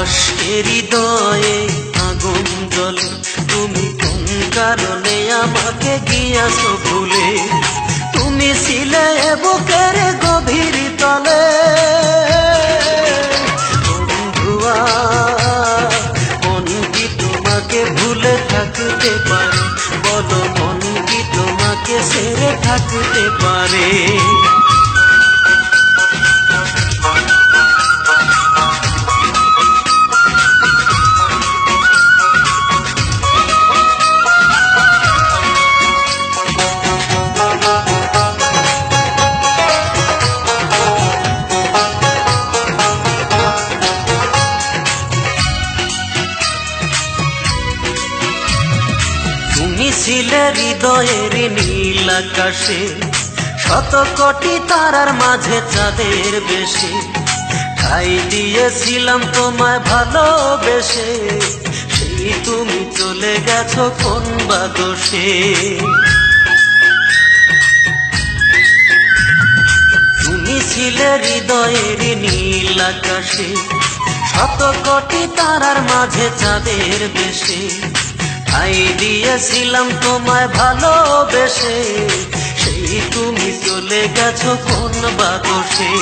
রস হৃদয়ে আগুন জলে তুমি কোন কারণে আমাকে গিয়াছ ভুলে? তুমি ছিলে বুকের গভীর তলে। মন কি তোমাকে ভুলে থাকতে পারে। বলো মন কি তোমাকে সেরে থাকতে পারে। ছিলে হৃদয়ের নীল আকাশে, শত কোটি তারার মাঝে চাঁদের বেশি। ঠাই দিয়েছিলাম তোমায় ভালোবেসে, সেই তুমি চলে গেছো কোন বা দোষে তুমি ছিলে হৃদয়ের নীল আকাশে, শত কোটি তারার মাঝে চাঁদের বেশে। ঠাই দিয়েছিলাম তোমায় ভালোবেসে। সেই তুমি চলে গেছো কোন বাদসে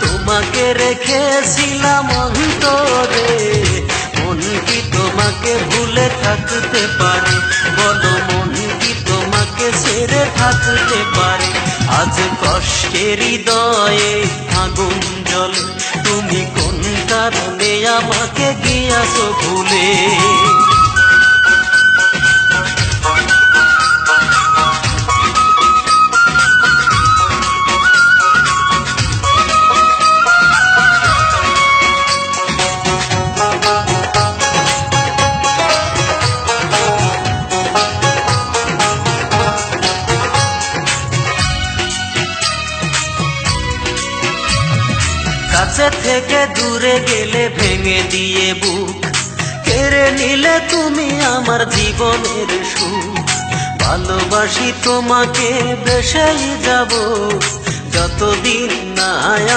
তোমাকে রেখেছিলাম অন্তরে। মন কি তোমাকে ভুলে থাকতে পারে? বলো, মন কি তোমাকে ছেড়ে থাকতে পারে? আজ কষ্টের হৃদয়ে আগুন জল তুমি কোন কারণে আমাকে গিয়াছো ভুলে? কাছে থেকে দূরে গেলে ভেঙে দিয়ে বুক। কেড়ে নিলে তুমি আমার জীবনের সুখ। ভালোবাসি তোমাকে বেসাই যাব। যতদিন না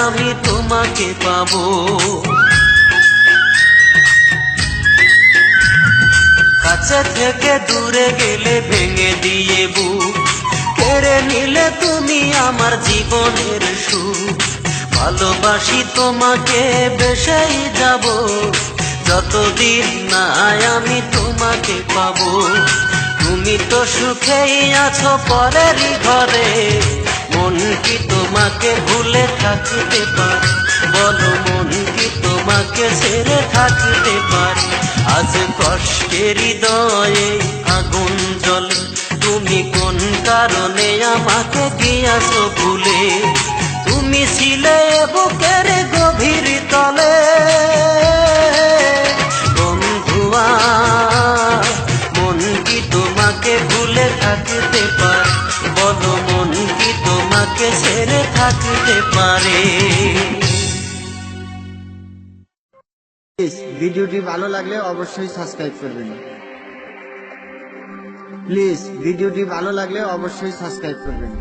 আমি তোমাকে পাবো। কাছে থেকে দূরে গেলে ভেঙে দিয়ে বুক। কেড়ে নিলে তুমি আমার জীবনের সুখ। ভালোবাসি তোমাকে, বেশাই যাব। যতদিন না আমি তোমাকে পাবো। তুমি তো সুখেই আছো পরেরই ঘরে। মন কি তোমাকে ভুলে থাকতে পারে? বলো, মন কি তোমাকে ছেড়ে থাকতে পারে? আজ কষ্টের হৃদয়ে আগুন জলে তুমি কোন কারণে আমাকে গিয়াছো ভুলে? তুমি ছিলে বুকের গভীর তলে। বন্ধুয়া, মন কি তোমাকে ভুলে থাকতে পারে? মন কি তোমাকে ছেড়ে থাকতে পারে? ভিডিওটি ভালো লাগলে অবশ্যই সাবস্ক্রাইব করবেন। প্লিজ ভিডিওটি ভালো লাগলে অবশ্যই সাবস্ক্রাইব করবেন।